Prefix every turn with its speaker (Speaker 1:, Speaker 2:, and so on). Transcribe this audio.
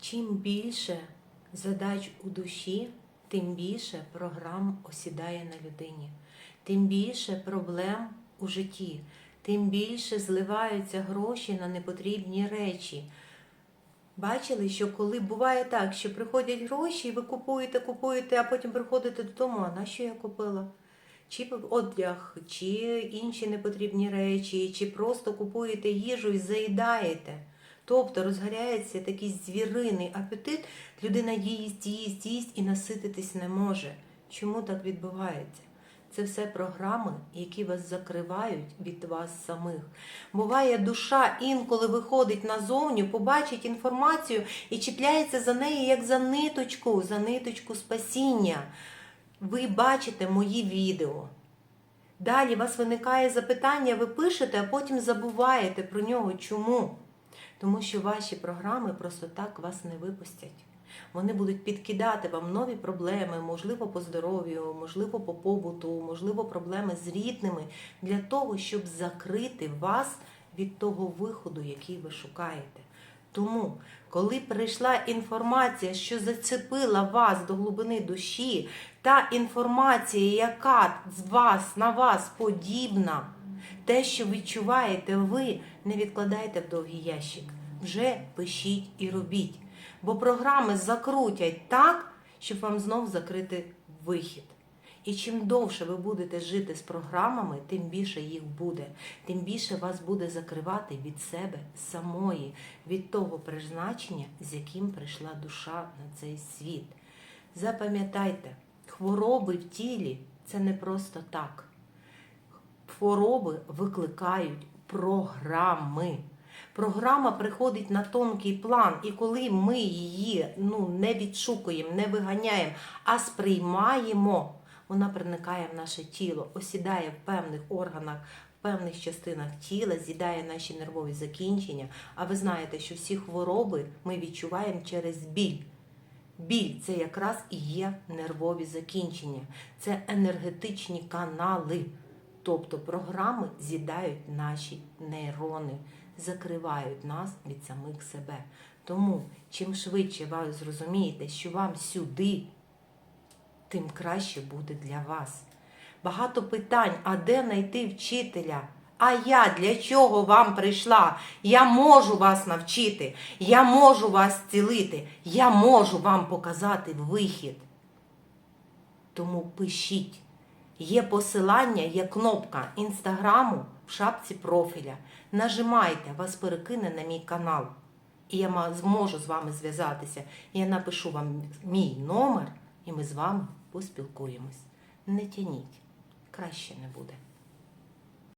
Speaker 1: Чим більше задач у душі, тим більше програм осідає на людині, тим більше проблем у житті, тим більше зливаються гроші на непотрібні речі. Бачили, що коли буває так, що приходять гроші, і ви купуєте, купуєте, а потім приходите додому, а на що я купила? Чи одяг, чи інші непотрібні речі, чи просто купуєте їжу і заїдаєте. Тобто розгоряється такий звіриний апетит, людина їсть, їсть, їсть і насититись не може. Чому так відбувається? Це все програми, які вас закривають від вас самих. Буває, душа інколи виходить назовню, побачить інформацію і чіпляється за неї як за ниточку, за ниточку спасіння. Ви бачите мої відео. Далі у вас виникає запитання, ви пишете, а потім забуваєте про нього. Чому? Тому що ваші програми просто так вас не випустять. Вони будуть підкидати вам нові проблеми, можливо, по здоров'ю, можливо, по побуту, можливо, проблеми з рідними, для того, щоб закрити вас від того виходу, який ви шукаєте. Тому, коли прийшла інформація, що зацепила вас до глибини душі, та інформація, яка з вас на вас подібна, те, що відчуваєте ви, не відкладайте в довгий ящик. Вже пишіть і робіть. Бо програми закрутять так, щоб вам знов закрити вихід. І чим довше ви будете жити з програмами, тим більше їх буде, тим більше вас буде закривати від себе самої, від того призначення, з яким прийшла душа на цей світ. Запам'ятайте, хвороби в тілі це не просто так. Хвороби викликають програми. Програма приходить на тонкий план, і коли ми її ну, не відшукуємо, не виганяємо, а сприймаємо, вона проникає в наше тіло, осідає в певних органах, в певних частинах тіла, з'їдає наші нервові закінчення. А ви знаєте, що всі хвороби ми відчуваємо через біль. Біль це якраз і є нервові закінчення, це енергетичні канали. Тобто програми з'їдають наші нейрони, закривають нас від самих себе. Тому чим швидше ви зрозумієте, що вам сюди, тим краще буде для вас. Багато питань, а де знайти вчителя? А я для чого вам прийшла? Я можу вас навчити, я можу вас зцілити, я можу вам показати вихід. Тому пишіть. Є посилання, є кнопка інстаграму в шапці профіля. Нажимайте, вас перекине на мій канал. І я зможу з вами зв'язатися. Я напишу вам мій номер, і ми з вами поспілкуємось. Не тяніть, краще не буде.